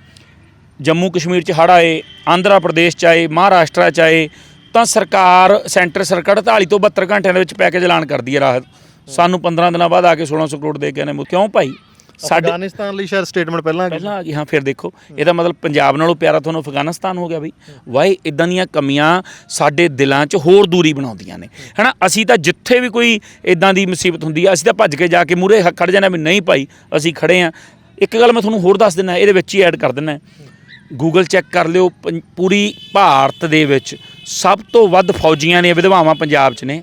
ਜੰਮੂ ਕਸ਼ਮੀਰ 'ਚ ਹੜ੍ਹ ਆਏ, ਆਂਧਰਾ ਪ੍ਰਦੇਸ਼ 'ਚ ਆਏ, ਮਹਾਰਾਸ਼ਟਰ 'ਚ ਆਏ ਤਾਂ ਸਰਕਾਰ ਸੈਂਟਰ ਸਰਕਾਰ 48 ਤੋਂ 72 ਘੰਟਿਆਂ ਦੇ ਵਿੱਚ ਪੈਕੇਜ ਐਲਾਨ ਕਰਦੀ ਹੈ ਰਾਹਤ। ਸਾਨੂੰ 15 ਦਿਨਾਂ ਬਾਅਦ ਆ ਕੇ 1600 ਕਰੋੜ ਦੇ ਕੇ ਨੇ ਕਿਉਂ ਭਾਈ? ਸਾਡੇ ਅਫਗਾਨਿਸਤਾਨ ਲਈ ਸ਼ਾਇਦ ਸਟੇਟਮੈਂਟ ਪਹਿਲਾਂ ਆ ਗਈ। ਪਹਿਲਾਂ ਆ ਗਈ ਹਾਂ ਫਿਰ ਦੇਖੋ। ਇਹਦਾ ਮਤਲਬ ਪੰਜਾਬ ਨਾਲੋਂ ਪਿਆਰਾ ਤੁਹਾਨੂੰ ਅਫਗਾਨਿਸਤਾਨ ਹੋ ਗਿਆ ਬਈ। ਵਾਏ ਇਦਾਂ ਦੀਆਂ ਕਮੀਆਂ ਸਾਡੇ ਦਿਲਾਂ 'ਚ ਹੋਰ ਦੂਰੀ ਬਣਾਉਂਦੀਆਂ ਨੇ। ਹਨਾ ਅਸੀਂ ਤਾਂ ਜਿੱਥੇ ਵੀ ਕੋਈ ਇਦਾਂ ਦੀ ਮੁਸੀਬਤ ਹੁੰਦੀ ਆ ਅਸੀਂ ਤਾਂ ਭੱਜ ਕੇ ਜਾ ਕੇ ਮੂਰੇ ਖੜ ਜਾਂਦੇ ਹਾਂ ਵੀ ਨਹੀਂ ਭਾਈ ਅਸੀਂ ਖੜੇ ਆ ਇੱਕ ਗੱਲ ਮੈਂ ਤੁਹਾਨੂੰ ਹੋਰ ਦੱਸ ਦਿੰਦਾ ਇਹਦੇ ਵਿੱਚ ਹੀ ਐਡ ਕਰ ਦਿੰਦਾ। ਗੂਗਲ ਚੈੱਕ ਕਰ ਲਿਓ ਪੂਰੀ ਭਾਰਤ ਦੇ ਵਿੱਚ ਸਭ ਤੋਂ ਵੱਧ ਫੌਜੀਆਂ ਨੇ ਵਿਧਵਾਵਾਂ ਪੰਜਾਬ 'ਚ ਨੇ।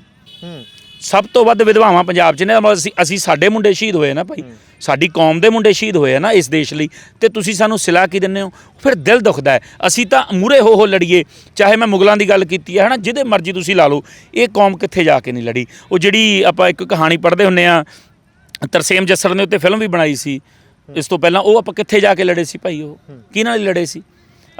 ਸਭ ਤੋਂ ਵੱਧ ਵਿਧਵਾਵਾਂ ਪੰਜਾਬ 'ਚ ਨੇ ਅਸੀਂ ਅਸੀਂ ਸਾਡੇ ਮੁੰਡੇ ਸ਼ਹੀਦ ਹੋਏ ਨਾ ਭਾਈ। ਸਾਡੀ ਕੌਮ ਦੇ ਮੁੰਡੇ ਸ਼ਹੀਦ ਹੋਏ ਆ ਨਾ ਇਸ ਦੇਸ਼ ਲਈ। ਤੇ ਤੁਸੀਂ ਸਾਨੂੰ ਸਿਲਾ ਕੀ ਦਿੰਦੇ ਹੋ? ਫਿਰ ਦਿਲ ਦੁਖਦਾ ਹੈ। ਅਸੀਂ ਤਾਂ ਮੂਰੇ ਹੋ ਹੋ ਲੜੀਏ ਚਾਹੇ ਮੈਂ ਮੁਗਲਾਂ ਦੀ ਗੱਲ ਕੀਤੀ ਹੈ ਹਨਾ ਜਿਹਦੇ ਮਰਜ਼ੀ ਤੁਸੀਂ ਲਾ ਲਓ। ਇਹ ਕੌਮ ਕਿੱਥੇ ਜਾ ਕੇ ਨਹੀਂ ਲੜੀ? ਉਹ ਜਿਹੜੀ ਆਪਾਂ ਇੱਕ ਕਹਾਣੀ ਪੜ੍ਹਦੇ ਹੁੰਨੇ ਆ ਤਰਸੇਮ ਜੱਸਰ ਨੇ ਉੱਤੇ ਫਿਲਮ ਵੀ ਬਣਾਈ ਸੀ। ਇਸ ਤੋਂ ਪਹਿਲਾਂ ਉਹ ਆਪਾਂ ਕਿੱਥੇ ਜਾ ਕੇ ਲੜੇ ਸੀ ਭਾਈ ਉਹ? ਕਿਹਨਾਂ ਨਾਲ ਲੜੇ ਸੀ?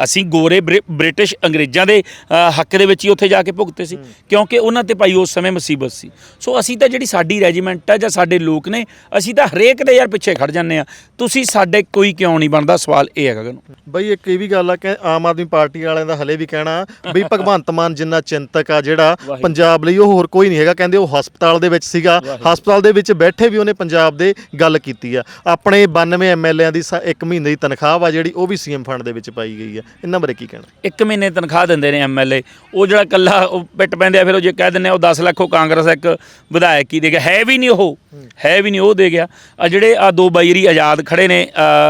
ਅਸੀਂ ਗੋਰੇ ਬ੍ਰਿ- ਬ੍ਰਿਟਿਸ਼ ਅੰਗਰੇਜ਼ਾਂ ਦੇ ਅ, ਹੱਕ ਦੇ ਵਿੱਚ ਹੀ ਉੱਥੇ ਜਾ ਕੇ ਭੁਗਤੇ ਸੀ ਕਿਉਂਕਿ ਉਹਨਾਂ ਤੇ ਭਾਈ ਉਸ ਸਮੇਂ ਮੁਸੀਬਤ ਸੀ। ਸੋ ਅਸੀਂ ਤਾਂ ਜਿਹੜੀ ਸਾਡੀ ਰੈਜੀਮੈਂਟ ਆ ਜਾਂ ਸਾਡੇ ਲੋਕ ਨੇ ਅਸੀਂ ਤਾਂ ਹਰੇਕ ਦੇ ਯਾਰ ਪਿੱਛੇ ਖੜ ਜਾਂਦੇ ਆ ਤੁਸੀਂ ਸਾਡੇ ਕੋਈ ਕਿਉਂ ਨਹੀਂ ਬਣਦਾ? ਸਵਾਲ ਇਹ ਹੈ ਗਗਨ ਬਈ ਇੱਕ ਇਹ ਵੀ ਗੱਲ ਆ ਕਿ ਆਮ ਆਦਮੀ ਪਾਰਟੀ ਵਾਲਿਆਂ ਦਾ ਹਲੇ ਵੀ ਕਹਿਣਾ ਬਈ ਭਗਵੰਤ ਮਾਨ ਜਿੰਨਾ ਚਿੰਤਕ ਆ ਜਿਹੜਾ ਪੰਜਾਬ ਲਈ ਉਹ ਹੋਰ ਕੋਈ ਨਹੀਂ ਹੈਗਾ ਕਹਿੰਦੇ ਉਹ ਹਸਪਤਾਲ ਦੇ ਵਿੱਚ ਸੀਗਾ। ਹਸਪਤਾਲ ਦੇ ਵਿੱਚ ਬੈਠੇ ਵੀ ਉਹਨੇ ਪੰਜਾਬ ਦੇ ਗੱਲ ਕੀਤੀ ਆ। ਆਪਣੇ 92 ਐਮਐਲਏਆਂ ਦੀ ਸ- ਇੱਕ ਮਹੀਨੇ ਦੀ ਤਨਖਾਹ ਵਾ ਜਿਹੜੀ ਉਹ ਵੀ ਸੀਐਮ ਫੰਡ ਦੇ ਵਿੱਚ ਪਾਈ ਗਈ ਆ। ਇਹਨਾਂ ਬਾਰੇ ਕੀ ਕਹਿਣਾ? ਇੱਕ ਮਹੀਨੇ ਤਨਖਾਹ ਦਿੰਦੇ ਨੇ ਐਮਐਲਏ ਉਹ ਜਿਹੜਾ ਕੱਲਾ ਉਹ ਪਿੱਟ ਪੈਂਦੇ ਆ ਫਿਰ ਉਹ ਜੇ ਕਹਿ ਦਿੰਦੇ ਆ ਉਹ 10 ਲੱਖ ਉਹ ਕਾਂਗਰਸ ਇੱਕ ਵਿਧਾਇਕ ਹੀ ਦੇ ਗਿਆ। ਹੈ ਵੀ ਨਹੀਂ ਉਹ ਹੈ ਵੀ ਨਹੀਂ ਉਹ ਦੇ ਗਿਆ। ਆ ਜਿਹੜੇ ਆ ਦੋ ਬਾਈਰੀ ਆਜ਼ਾਦ ਖੜੇ ਨੇ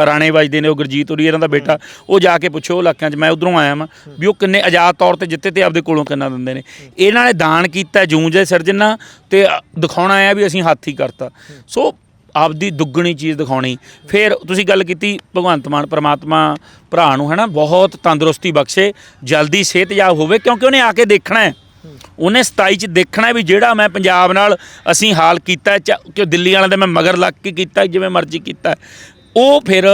ਰਾਣੇ ਵੱਜਦੇ ਨੇ ਉਹ ਗੁਰਜੀਤ ਉਰੀ ਇਹਨਾਂ ਦਾ ਬੇਟਾ। ਉਹ ਜਾ ਕੇ ਪੁੱਛੋ ਇਲਾਕਿਆਂ 'ਚ ਮੈਂ ਉਧਰੋਂ ਆਇਆ ਮੈਂ ਵੀ ਉਹ ਕਿੰਨੇ ਆਜ਼ਾਦ ਤੌਰ ਤੇ ਜਿੱਤੇ ਤੇ ਆਪਦੇ ਕੋਲੋਂ ਕਿੰਨਾ ਦਿੰਦੇ ਨੇ। ਇਹਨਾਂ ਨੇ ਦਾਨ ਕੀਤਾ ਜੂੰ ਦੇ ਸਿਰਜਣਾ ਤੇ ਅ, ਦਿਖਾਉਣਾ ਆ ਵੀ ਅਸੀਂ ਹੱਥ ਹੀ ਕਰਤਾ। ਸੋ ਆਪਦੀ ਦੁੱਗਣੀ ਚੀਜ਼ ਦਿਖਾਉਣੀ। ਫਿਰ ਤੁਸੀਂ ਗੱਲ ਕੀਤੀ ਭਗਵੰਤ ਮਾਨ ਪ੍ਰਮਾਤਮਾ ਭਰਾ ਨੂੰ ਹੈਨਾ? ਬਹੁਤ ਤੰਦਰੁਸਤੀ ਬਖਸ਼ੇ ਜਲਦੀ ਸਿਹਤਯਾਬ ਹੋਵੇ ਕਿਉਂਕਿ ਉਹਨੇ ਆ ਕੇ ਦੇਖਣਾ ਹੈ। ਉਹਨੇ 27 ਚ ਦੇਖਣਾ ਵੀ ਜਿਹੜਾ ਮੈਂ ਪੰਜਾਬ ਨਾਲ ਅਸੀਂ ਹਾਲ ਕੀਤਾ ਹੈ, ਕਿ ਦਿੱਲੀ ਵਾਲਿਆਂ ਦੇ ਮੈਂ ਮਗਰ ਲੱਗ ਕੇ ਕੀਤਾ ਜਿਵੇਂ ਮਰਜ਼ੀ ਕੀਤਾ ਉਹ ਫਿਰ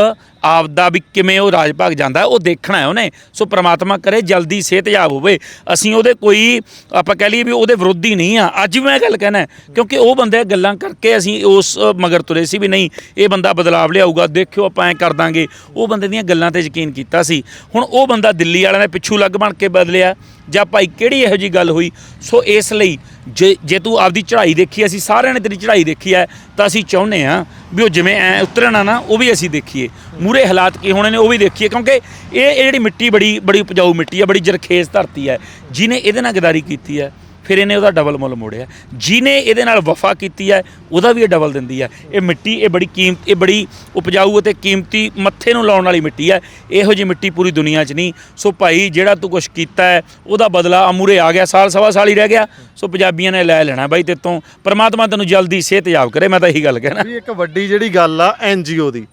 ਆਪਦਾ ਵੀ ਕਿਵੇਂ ਉਹ ਰਾਜ ਭਾਗ ਜਾਂਦਾ ਉਹ ਦੇਖਣਾ ਹੈ ਉਹਨੇ। ਸੋ ਪ੍ਰਮਾਤਮਾ ਕਰੇ, ਜਲਦੀ ਸਿਹਤਯਾਬ ਹੋਵੇ। ਅਸੀਂ ਉਹਦੇ ਕੋਈ, ਆਪਾਂ ਕਹਿ ਲਈਏ ਵੀ ਉਹਦੇ ਵਿਰੋਧੀ ਨਹੀਂ ਆ ਅੱਜ ਵੀ ਮੈਂ ਇਹ ਗੱਲ ਕਹਿਣਾ ਕਿਉਂਕਿ ਉਹ ਬੰਦੇ ਗੱਲਾਂ ਕਰਕੇ ਅਸੀਂ ਉਸ ਮਗਰ ਤੁਰੇ ਸੀ ਵੀ ਨਹੀਂ, ਇਹ ਬੰਦਾ ਬਦਲਾਵ ਲਿਆਊਗਾ, ਦੇਖਿਓ ਆਪਾਂ ਐ ਕਰ ਦਾਂਗੇ। ਉਹ ਬੰਦੇ ਦੀਆਂ ਗੱਲਾਂ ਤੇ ਯਕੀਨ ਕੀਤਾ ਸੀ। ਹੁਣ ਉਹ ਬੰਦਾ ਦਿੱਲੀ ਵਾਲਿਆਂ ਦੇ ਪਿੱਛੂ ਲੱਗ ਬਣ ਕੇ ਬਦਲਿਆ। ਜਾਂ ਭਾਈ ਕਿਹੜੀ ਇਹੋ ਜੀ ਗੱਲ ਹੋਈ? ਸੋ ਇਸ ਲਈ ਜੇ ਜੇ ਤੂੰ ਆਪਦੀ ਚੜ੍ਹਾਈ ਦੇਖੀ ਅਸੀਂ ਸਾਰਿਆਂ ਨੇ ਤੇਰੀ ਚੜ੍ਹਾਈ ਦੇਖੀ ਹੈ ਤਾਂ ਅਸੀਂ ਚਾਹੁੰਦੇ ਆ ਵੀ ਉਹ ਜਿਵੇਂ ਐ ਉਤਰਨਾ ਨਾ, ਉਹ ਵੀ ਅਸੀਂ ਦੇਖੀਏ। ਮੂਰੇ ਹਾਲਾਤ ਕੀ ਹੋਣੇ ਨੇ, ਉਹ ਵੀ ਦੇਖੀਏ, ਕਿਉਂਕਿ ਇਹ ਇਹ ਜਿਹੜੀ ਮਿੱਟੀ ਬੜੀ ਬੜੀ ਉਪਜਾਊ ਮਿੱਟੀ ਹੈ ਬੜੀ ਜਰਖੇਜ਼ ਧਰਤੀ ਹੈ ਜਿਹਨੇ ਇਹਦੇ ਨਾਲ ਗਦਾਰੀ ਕੀਤੀ ਹੈ ਫਿਰ ਇਹਨੇ ਉਹਦਾ ਡਬਲ ਮੁੱਲ ਮੋੜਿਆ। ਜਿਹਨੇ ਇਹਦੇ ਨਾਲ ਵਫਾ ਕੀਤੀ ਹੈ ਉਹਦਾ ਵੀ ਇਹ ਡਬਲ ਦਿੰਦੀ ਹੈ। ਇਹ ਮਿੱਟੀ ਇਹ ਬੜੀ ਕੀਮਤ ਇਹ ਬੜੀ ਉਪਜਾਊ ਅਤੇ ਕੀਮਤੀ ਮੱਥੇ ਨੂੰ ਲਾਉਣ ਵਾਲੀ ਮਿੱਟੀ ਹੈ। ਇਹੋ ਜਿਹੀ ਮਿੱਟੀ ਪੂਰੀ ਦੁਨੀਆ 'ਚ ਨਹੀਂ। ਸੋ ਭਾਈ ਜਿਹੜਾ ਤੂੰ ਕੁਝ ਕੀਤਾ ਹੈ ਉਹਦਾ ਬਦਲਾ ਅਮੂਰੇ ਆ ਗਿਆ ਸਾਲ ਸਵਾ ਸਾਲ ਹੀ ਰਹਿ ਗਿਆ। ਸੋ ਪੰਜਾਬੀਆਂ ਨੇ ਲੈ ਲੈਣਾ ਬਾਈ ਤੇਤੋਂ ਪ੍ਰਮਾਤਮਾ ਤੈਨੂੰ ਜਲਦੀ ਸਿਹਤਯਾਬ ਕਰੇ ਮੈਂ ਤਾਂ ਇਹੀ ਗੱਲ ਕਹਿਣਾ। ਵੀ ਇੱਕ ਵੱਡੀ ਜਿਹੜੀ ਗੱਲ ਆ ਐਨਜੀਓ ਦੀ।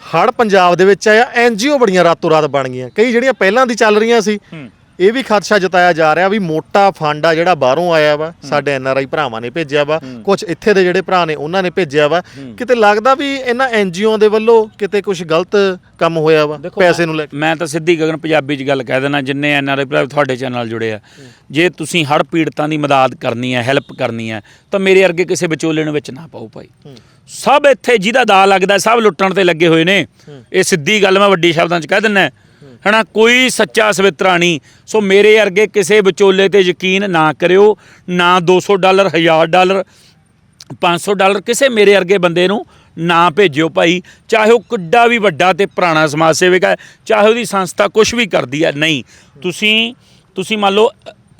ਹੜ ਪੰਜਾਬ ਦੇ ਵਿੱਚ ਆਇਆ ਐਨਜੀਓ ਬੜੀਆਂ ਰਾਤੋਂ ਰਾਤ ਬਣ ਗਈਆਂ। ਕਈ ਜਿਹੜੀਆਂ ਪਹਿਲਾਂ ਦੀ ਚੱਲ ਰਹੀਆਂ ਸੀ ਇਹ ਵੀ ਖਦਸ਼ਾ ਜਤਾਇਆ ਜਾ ਰਿਹਾ ਵੀ ਮੋਟਾ ਫੰਡ ਆ ਜਿਹੜਾ ਬਾਹਰੋਂ ਆਇਆ ਵਾ ਸਾਡੇ ਐਨਆਰਆਈ ਭਰਾਵਾਂ ਨੇ ਭੇਜਿਆ ਵਾ ਕੁਝ ਇੱਥੇ ਦੇ ਜਿਹੜੇ ਭਰਾ ਨੇ ਉਹਨਾਂ ਨੇ ਭੇਜਿਆ ਵਾ। ਕਿਤੇ ਲੱਗਦਾ ਵੀ ਇਹਨਾਂ ਐਨਜੀਓ ਦੇ ਵੱਲੋਂ ਕਿਤੇ ਕੁਝ ਗਲਤ ਕੰਮ ਹੋਇਆ ਵਾ ਪੈਸੇ ਨੂੰ ਲੈ ਕੇ? ਮੈਂ ਤਾਂ ਸਿੱਧੀ ਗਗਨ ਪੰਜਾਬੀ 'ਚ ਗੱਲ ਕਹਿ ਦੇਣਾ ਜਿੰਨੇ ਐਨਆਰਆਈ ਭਰਾ ਤੁਹਾਡੇ ਚੈਨਲ ਨਾਲ ਜੁੜੇ ਆ। ਜੇ ਤੁਸੀਂ ਹੜ ਪੀੜਤਾਂ ਦੀ ਮਦਦ ਕਰਨੀ ਹੈ ਹੈਲਪ ਕਰਨੀ ਹੈ ਤਾਂ ਮੇਰੇ ਅਰਗੇ ਕਿਸੇ ਵਿਚੋਲੇ ਨੂੰ ਵਿੱਚ ਨਾ ਪਾਓ ਭਾਈ। ਸਭ ਇੱਥੇ ਜਿਹਦਾ ਦਾ ਲੱਗਦਾ ਸਭ ਲੁੱਟਣ ਤੇ ਲੱਗੇ ਹੋਏ ਨੇ। ਇਹ ਸਿੱਧੀ ਗੱਲ ਮੈਂ ਵੱਡੀ ਸ਼ਬਦਾਂ 'ਚ ਕਹਿ ਦਿੰਨਾ ਹਨਾ, ਕੋਈ ਸੱਚਾ ਸਵਿਤਰਾ ਨਹੀਂ। ਸੋ ਮੇਰੇ ਅਰਗੇ ਕਿਸੇ ਵਿਚੋਲੇ ਤੇ ਯਕੀਨ ਨਾ ਕਰਿਓ, ਨਾ 200 ਡਾਲਰ 1000 ਡਾਲਰ 500 ਡਾਲਰ, ਕਿਸੇ ਮੇਰੇ ਵਰਗੇ ਬੰਦੇ ਨੂੰ ਨਾ ਭੇਜਿਓ ਭਾਈ। ਚਾਹੇ ਉਹ ਕਿੱਡਾ ਵੀ ਵੱਡਾ ਤੇ ਪੁਰਾਣਾ ਸਮਾਜ ਸੇਵਕ ਹੈ, ਚਾਹੇ ਉਹਦੀ ਸੰਸਥਾ ਕੁਝ ਵੀ ਕਰਦੀ ਹੈ, ਨਹੀਂ। ਤੁਸੀਂ ਤੁਸੀਂ ਮੰਨ ਲਓ,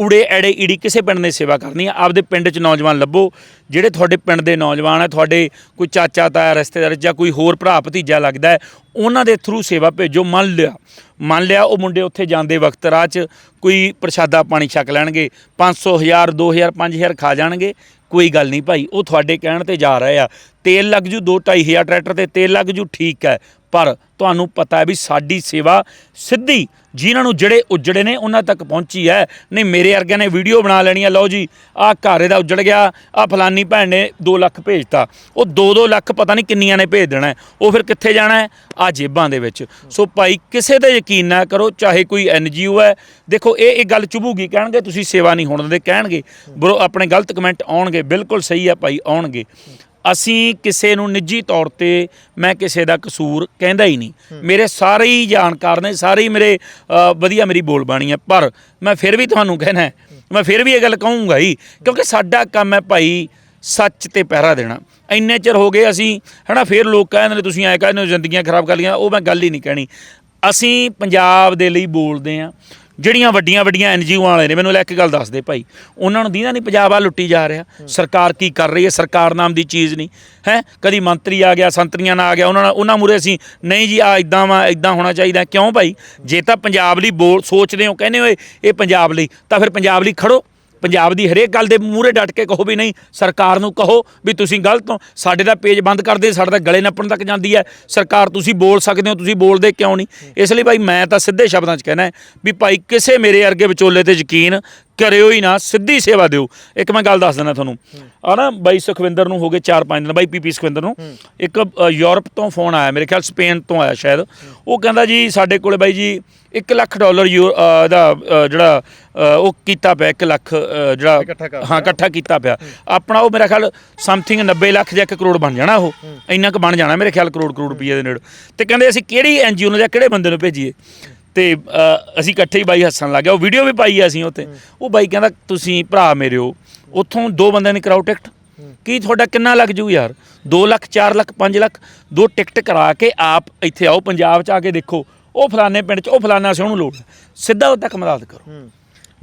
ਉੜੇ, ਐੜੇ, ਈੜੀ ਕਿਸੇ ਪਿੰਡ ਨੇ ਸੇਵਾ ਕਰਨੀ ਹੈ, ਆਪਦੇ ਪਿੰਡ 'ਚ ਨੌਜਵਾਨ ਲੱਭੋ। ਜਿਹੜੇ ਤੁਹਾਡੇ ਪਿੰਡ ਦੇ ਨੌਜਵਾਨ ਹੈ, ਤੁਹਾਡੇ ਕੋਈ ਚਾਚਾ, ਤਾਇਆ, ਰਿਸ਼ਤੇਦਾਰ ਜਾਂ ਕੋਈ ਹੋਰ ਭਰਾ, ਭਤੀਜਾ ਲੱਗਦਾ ਉਹਨਾਂ ਦੇ ਥਰੂ ਸੇਵਾ ਭੇਜੋ, ਮੰਨ ਲਿਆ। ਮੰਨ ਲਿਆ ਉਹ ਮੁੰਡੇ ਉੱਥੇ ਜਾਂਦੇ ਵਕਤ ਰਾਹ 'ਚ ਕੋਈ ਪ੍ਰਸ਼ਾਦਾ ਪਾਣੀ ਛਕ ਲੈਣਗੇ 500 1000 2000 5000 ਖਾ ਜਾਣਗੇ, ਕੋਈ ਗੱਲ ਨਹੀਂ ਭਾਈ, ਉਹ ਤੁਹਾਡੇ ਕਹਿਣ ਤੇ ਜਾ ਰਹੇ ਆ। ਤੇਲ ਲੱਗ ਜੂ 2 ਹਜ਼ਾਰ ਟਰੈਕਟਰ ਤੇ, ਤੇਲ ਲੱਗ ਜੂ ਠੀਕ ਹੈ, ਪਰ ਤੁਹਾਨੂੰ ਪਤਾ ਹੈ ਵੀ ਸਾਡੀ ਸੇਵਾ ਸਿੱਧੀ ਜਿਨ੍ਹਾਂ ਨੂੰ ਜਿਹੜੇ ਉਜੜੇ ਨੇ, ਉਹਨਾਂ ਤੱਕ ਪਹੁੰਚੀ ਹੈ। ਨਹੀਂ, ਮੇਰੇ ਵਰਗਿਆਂ ਨੇ ਵੀਡੀਓ ਬਣਾ ਲੈਣੀ ਆ, ਲਓ ਜੀ, ਆਹ ਘਰ ਦਾ ਉਜੜ ਗਿਆ ਆ ਫਲਾਨੀ ਭੈਣ ਨੇ 2 ਲੱਖ ਭੇਜਤਾ। ਉਹ 2-2 ਲੱਖ ਪਤਾ ਨਹੀਂ ਕਿੰਨੀਆਂ ਨੇ ਭੇਜ ਦੇਣਾ ਉਹ ਫਿਰ ਕਿੱਥੇ ਜਾਣਾ ਹੈ? ਆ ਜੇਬਾਂ ਦੇ ਵਿੱਚ। ਸੋ ਭਾਈ, ਕਿਸੇ ਤੇ ਯਕੀਨ ਨਾ ਕਰੋ, ਚਾਹੇ ਕੋਈ ਐਨਜੀਓ ਹੈ, ਦੇਖੋ ਇਹ ਇਹ ਗੱਲ ਚੁਭੂਗੀ, ਕਹਿਣਗੇ ਤੁਸੀਂ ਸੇਵਾ ਨਹੀਂ ਹੋਣ ਦਿੰਦੇ, ਕਹਿਣਗੇ, ਬਰੋ ਆਪਣੇ ਗਲਤ ਕਮੈਂਟ ਆਉਣਗੇ, ਬਿਲਕੁਲ ਸਹੀ ਆ ਭਾਈ, ਆਉਣਗੇ। ਅਸੀਂ ਕਿਸੇ ਨੂੰ ਨਿੱਜੀ ਤੌਰ ਤੇ ਮੈਂ ਕਿਸੇ ਦਾ ਕਸੂਰ ਕਹਿੰਦਾ ਹੀ ਨਹੀਂ। ਮੇਰੇ ਸਾਰੇ ਹੀ ਜਾਣਕਾਰ ਨੇ, ਸਾਰੇ ਹੀ ਮੇਰੇ ਵਧੀਆ ਮੇਰੀ ਬੋਲ ਬਾਣੀ ਹੈ ਪਰ ਮੈਂ ਫਿਰ ਵੀ ਤੁਹਾਨੂੰ ਕਹਿਣਾ ਮੈਂ ਫਿਰ ਵੀ ਇਹ ਗੱਲ ਕਹੂੰਗਾ ਹੀ, ਕਿਉਂਕਿ ਸਾਡਾ ਕੰਮ ਹੈ ਭਾਈ ਸੱਚ ਤੇ ਪਹਿਰਾ ਦੇਣਾ। ਇੰਨੇ ਚਿਰ ਹੋ ਗਏ ਅਸੀਂ, ਹਨਾ, ਫਿਰ ਲੋਕ ਕਹਿੰਦੇ ਨੇ, ਤੁਸੀਂ ਐ ਕਹਿੰਦੇ ਹੋ, ਜ਼ਿੰਦਗੀਆਂ ਖਰਾਬ ਕਰ ਲਈਆਂ, ਉਹ ਮੈਂ ਗੱਲ ਹੀ ਨਹੀਂ ਕਹਿਣੀ। ਅਸੀਂ ਪੰਜਾਬ ਦੇ ਲਈ ਬੋਲਦੇ ਆ ਜਿਹੜੀਆਂ ਵੱਡੀਆਂ ਵੱਡੀਆਂ ਐਨਜੀਓ ਵਾਲੇ ਨੇ ਮੈਨੂੰ ਲੈ ਕੇ ਗੱਲ ਦੱਸ ਦੇ ਭਾਈ। ਉਹਨਾਂ ਨੂੰ ਦੀਦਾ ਨਹੀਂ ਪੰਜਾਬ ਆ ਲੁੱਟੀ ਜਾ ਰਿਹਾ। ਸਰਕਾਰ ਕੀ ਕਰ ਰਹੀ ਹੈ? ਸਰਕਾਰ ਨਾਮ ਦੀ ਚੀਜ਼ ਨਹੀਂ ਹੈ? ਕਦੀ ਮੰਤਰੀ ਆ ਗਿਆ ਸੰਤਰੀਆਂ ਨਾਲ ਆ ਗਿਆ ਉਹਨਾਂ ਨਾਲ ਉਹਨਾਂ ਮੂਰੇ ਅਸੀਂ ਨਹੀਂ ਜੀ ਆ ਇਦਾਂ ਵਾ ਇਦਾਂ ਹੋਣਾ ਚਾਹੀਦਾ। ਕਿਉਂ ਭਾਈ? ਜੇ ਤਾਂ ਪੰਜਾਬ ਲਈ ਬੋਲ ਸੋਚਦੇ ਹੋ ਕਹਿੰਦੇ ਹੋਏ ਇਹ ਪੰਜਾਬ ਲਈ ਤਾਂ ਫਿਰ ਪੰਜਾਬ ਲਈ ਖੜੋ। ਪੰਜਾਬ ਦੀ ਹਰੇਕ ਗੱਲ ਦੇ ਮੂਹਰੇ ਡਟ ਕੇ ਕਹੋ ਵੀ ਨਹੀਂ, ਸਰਕਾਰ ਨੂੰ ਕਹੋ ਵੀ ਤੁਸੀਂ ਗਲਤ ਹੋ। ਸਾਡੇ ਦਾ ਪੇਜ ਬੰਦ ਕਰਦੇ ਸਾਡੇ ਦਾ ਗਲੇ ਨੱਪਣ ਤੱਕ ਜਾਂਦੀ ਹੈ। ਸਰਕਾਰ, ਤੁਸੀਂ ਬੋਲ ਸਕਦੇ ਹੋ, ਤੁਸੀਂ ਬੋਲਦੇ ਕਿਉਂ ਨਹੀਂ? ਇਸ ਲਈ ਭਾਈ ਮੈਂ ਤਾਂ ਸਿੱਧੇ ਸ਼ਬਦਾਂ 'ਚ ਕਹਿਣਾ ਵੀ ਭਾਈ ਕਿਸੇ ਮੇਰੇ ਅਰਗੇ ਵਿਚੋਲੇ ਤੇ ਯਕੀਨ ਕਰਿਓ ਹੀ ਨਾ ਸਿੱਧੀ ਸੇਵਾ ਦਿਓ। ਇੱਕ ਮੈਂ ਗੱਲ ਦੱਸ ਦਿੰਦਾ ਤੁਹਾਨੂੰ। ਆ ਨਾ ਬਾਈ ਸੁਖਵਿੰਦਰ ਨੂੰ ਹੋ ਗਏ 4-5 ਦਿਨ। ਬਾਈ ਪੀਪੀ ਸੁਖਵਿੰਦਰ ਨੂੰ। ਇੱਕ ਅ, ਯੂਰਪ ਤੋਂ ਫੋਨ ਆਇਆ ਮੇਰੇ ਖਿਆਲ ਸਪੇਨ ਤੋਂ ਆਇਆ ਸ਼ਾਇਦ। ਉਹ ਕਹਿੰਦਾ ਜੀ ਸਾਡੇ ਕੋਲੇ ਬਾਈ ਜੀ 1 ਲੱਖ ਡਾਲਰ ਯੂ ਅ, ਦਾ ਅ, ਜਿਹੜਾ ਅ, ਉਹ ਕੀਤਾ ਪਿਆ 1 ਲੱਖ ਅ, ਜਿਹੜਾ ਇਕੱਠਾ ਕਰ ਹਾਂ ਇਕੱਠਾ ਕੀਤਾ ਪਿਆ। ਆਪਣਾ ਉਹ ਮੇਰਾ ਖਿਆਲ ਸਮਥਿੰਗ 90 ਲੱਖ ਜਾਂ 1 ਕਰੋੜ ਬਣ ਜਾਣਾ ਉਹ। ਇੰਨਾ ਕੁ ਬਣ ਜਾਣਾ ਮੇਰੇ ਖਿਆਲ ਕਰੋੜ ਕਰੋੜ ਰੁਪਏ ਦੇ ਨੇੜੇ। ਤੇ ਕਹਿੰਦੇ ਅਸੀਂ ਕਿਹੜੀ ਐਨਜੀਓ ਨੂੰ ਜਾਂ ਕਿਹੜੇ ਬੰਦੇ ਨੂੰ ਭੇਜੀਏ? ਤੇ ਅਸੀਂ ਇਕੱਠੇ ਹੀ ਬਾਈ ਹੱਸਣ ਲੱਗ ਗਏ। ਉਹ ਵੀਡੀਓ ਵੀ ਪਾਈ ਆ ਅਸੀਂ ਉੱਤੇ ਉਹ ਬਾਈ ਕਹਿੰਦਾ ਤੁਸੀਂ ਭਰਾ ਮੇਰੇ ਹੋ। ਉੱਥੋਂ ਦੋ ਬੰਦਿਆਂ ਦੀ ਕਰਾਓ ਟਿਕਟ ਕੀ ਤੁਹਾਡਾ ਕਿੰਨਾ ਲੱਗ ਜੂ ਯਾਰ? 2 ਲੱਖ 4 ਲੱਖ 5 ਲੱਖ। ਦੋ ਟਿਕਟ ਕਰਾ ਕੇ ਆਪ ਇੱਥੇ ਆਓ ਪੰਜਾਬ ਚ ਆ ਕੇ ਦੇਖੋ। ਉਹ ਫਲਾਣੇ ਪਿੰਡ ਚ ਉਹ ਫਲਾਣਾ ਸੀ ਉਹਨੂੰ ਲੋੜ। ਸਿੱਧਾ ਉਹ ਤੱਕ ਮਦਦ ਕਰੋ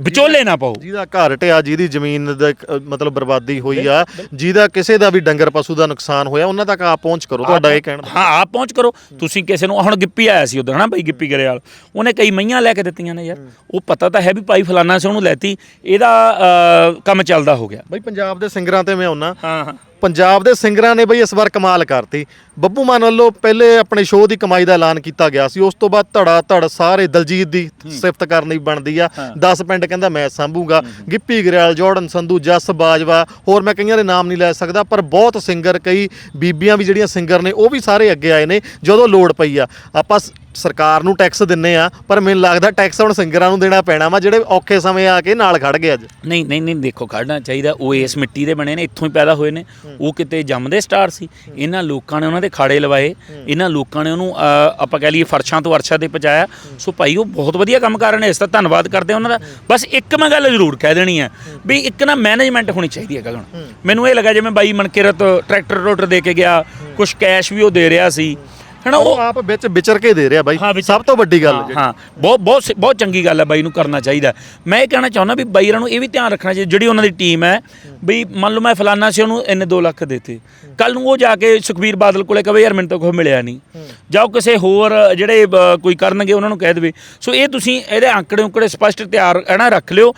ਵਿਚੋਲੇ ਨਾ ਪਾਓ। ਜਿਹਦਾ ਘਰ ਟਿਆ ਜਿਹਦੀ ਜ਼ਮੀਨ ਦਾ ਇੱਕ, ਅ, ਮਤਲਬ ਬਰਬਾਦੀ ਹੋਈ ਆ ਜਿਹਦਾ ਕਿਸੇ ਦਾ ਵੀ ਡੰਗਰ ਪਸ਼ੂ ਦਾ ਨੁਕਸਾਨ ਹੋਇਆ ਉਹਨਾਂ ਤੱਕ ਆਪ ਪਹੁੰਚ ਕਰੋ ਤੁਹਾਡਾ ਇਹ ਕਹਿਣਾ ਹਾਂ ਆਪ ਪਹੁੰਚ ਕਰੋ। ਤੁਸੀਂ ਕਿਸੇ ਨੂੰ ਹੁਣ ਗਿੱਪੀ ਆਇਆ ਸੀ ਉਧਰ ਹਨਾ ਬਾਈ ਗਿੱਪੀ ਗਰੇਵਾਲ? ਉਹਨੇ ਕਈ ਮਈਆਂ ਲੈ ਕੇ ਦਿੱਤੀਆਂ ਨੇ ਯਾਰ। ਉਹ ਪਤਾ ਤਾਂ ਹੈ ਵੀ ਭਾਈ ਫਲਾਨਾ ਸੀ ਉਹਨੂੰ ਲੈਤੀ ਇਹਦਾ ਅ, ਕੰਮ ਚੱਲਦਾ ਹੋ ਗਿਆ। ਬਈ ਪੰਜਾਬ ਦੇ ਸਿੰਗਰਾਂ ਤੇ ਮੈਂ ਆਉਣਾ ਹਾਂ ਹਾਂ। ਪੰਜਾਬ ਦੇ ਸਿੰਗਰਾਂ ਨੇ ਬਈ ਇਸ ਵਾਰ ਕਮਾਲ ਕਰਤੀ। ਬੱਬੂ ਮਾਨ ਵੱਲੋਂ ਪਹਿਲੇ ਆਪਣੇ ਸ਼ੋਅ ਦੀ ਕਮਾਈ ਦਾ ਐਲਾਨ ਕੀਤਾ ਗਿਆ ਸੀ। ਉਸ ਤੋਂ ਬਾਅਦ ਧੜਾ ਧੜ ਸਾਰੇ ਦਲਜੀਤ ਦੀ ਸਿਫਤ ਕਰਨੀ ਬਣਦੀ ਆ। 10 ਪਿੰਡ ਕਹਿੰਦਾ ਮੈਂ ਸੰਭੂਗਾ। ਗਿੱਪੀ ਗਰੇਵਾਲ ਜੋਰਡਨ ਸੰਧੂ ਜਸ ਬਾਜਵਾ ਹੋਰ ਮੈਂ ਕਈਆਂ ਦੇ ਨਾਮ ਨਹੀਂ ਲੈ ਸਕਦਾ ਪਰ ਬਹੁਤ ਸਿੰਗਰ ਕਈ ਬੀਬੀਆਂ ਵੀ ਜਿਹੜੀਆਂ ਸਿੰਗਰ ਨੇ ਉਹ ਵੀ ਸਾਰੇ ਅੱਗੇ ਆਏ ਨੇ ਜਦੋਂ ਲੋੜ ਪਈ ਆ। ਆਪਾਂ ਸਰਕਾਰ ਨੂੰ ਟੈਕਸ ਦਿੰਨੇ ਆ ਪਰ ਮੈਨੂੰ ਲੱਗਦਾ ਟੈਕਸ ਹੁਣ ਸਿੰਗਰਾਂ ਨੂੰ ਦੇਣਾ ਪੈਣਾ ਵਾ ਜਿਹੜੇ ਔਖੇ ਸਮੇਂ ਆ ਕੇ ਨਾਲ ਖੜ ਗਏ ਅੱਜ। ਨਹੀਂ ਨਹੀਂ ਨਹੀਂ ਦੇਖੋ ਖੜਨਾ ਚਾਹੀਦਾ ਉਹ ਇਸ ਮਿੱਟੀ ਦੇ ਬਣੇ ਨੇ ਇੱਥੋਂ ਹੀ ਪੈਦਾ ਹੋਏ ਨੇ। ਉਹ ਕਿਤੇ ਜੰਮਦੇ ਸਟਾਰ ਸੀ। ਇਹਨਾਂ ਲੋਕਾਂ ਨੇ ਉਹਨਾਂ ਦੇ ਖਾੜੇ ਲਵਾਏ। ਇਹਨਾਂ ਲੋਕਾਂ ਨੇ ਉਹਨੂੰ ਆਪਾਂ ਕਹਿ ਲਈਏ ਫਰਸ਼ਾਂ ਤੋਂ ਅਰਸ਼ਾਂ ਤੇ ਪਹੁੰਚਾਇਆ। ਸੋ ਭਾਈ ਉਹ ਬਹੁਤ ਵਧੀਆ ਕੰਮ ਕਰ ਰਹੇ ਨੇ ਇਸ ਦਾ ਧੰਨਵਾਦ ਕਰਦੇ ਹਾਂ ਉਹਨਾਂ ਦਾ। ਬਸ ਇੱਕ ਮੈਂ ਗੱਲ ਜ਼ਰੂਰ ਕਹਿ ਦੇਣੀ ਹੈ। ਵੀ ਇੱਕ ਨਾ ਮੈਨੇਜਮੈਂਟ ਹੋਣੀ ਚਾਹੀਦੀ ਹੈ ਗਗਨ ਮੈਨੂੰ ਇਹ ਲੱਗਾ ਜਿਵੇਂ ਬਾਈ ਮਨਕਿਰਤ ਟਰੈਕਟਰ ਰੋਟਰ ਦੇ ਕੇ ਗਿਆ ਕੁਝ ਕੈਸ਼ ਵੀ ਉਹ ਦੇ ਰਿਹਾ ਸੀ। ਹਨਾ ਉਹ ਉਹ ਆਪ ਵਿੱਚ ਵਿਚਰ ਕੇ ਦੇ ਰਿਹਾ ਬਾਈ ਹਾਂ, ਵਿਚਰ- ਸਭ ਤੋਂ ਵੱਡੀ ਗੱਲ ਹਾਂ, ਹਾਂ ਬਹੁਤ ਬਹੁਤ ਸ- ਬਹੁਤ ਚੰਗੀ ਗੱਲ ਹੈ ਬਾਈ ਨੂੰ ਕਰਨਾ ਚਾਹੀਦਾ ਮੈਂ ਇਹ ਕਹਿਣਾ ਚਾਹੁੰਦਾ ਵੀ ਬਾਈਰਾਂ ਨੂੰ ਇਹ ਵੀ ਧਿਆਨ ਰੱਖਣਾ ਚਾਹੀਦਾ ਜਿਹੜੀ ਉਹਨਾਂ ਦੀ ਟੀਮ ਹੈ ਵੀ ਮੰਨ ਲਓ ਮੈਂ ਫਲਾਨਾ ਸੀ ਉਹਨੂੰ ਇੰਨੇ 2 ਲੱਖ ਦੇਤੇ। ਕੱਲ ਨੂੰ ਉਹ ਜਾ ਕੇ ਸੁਖਬੀਰ ਬਾਦਲ ਕੋਲੇ ਕਹੇ ਯਾਰ ਮੈਨੂੰ ਤਾਂ ਕੋਈ ਮਿਲਿਆ ਨਹੀਂ। ਜਾਂ ਉਹ ਕਿਸੇ ਹੋਰ ਜਿਹੜੇ ਅ, ਕੋਈ ਕਰਨਗੇ ਉਹਨਾਂ ਨੂੰ ਕਹਿ ਦੇਵੇ। ਸੋ ਇਹ ਤੁਸੀਂ ਇਹਦੇ ਆંકੜੇ ਉੰਕੜੇ ਸਪਸ਼ਟ ਤਿਆਰ ਹੈ ਨਾ ਰੱਖ ਲਿਓ।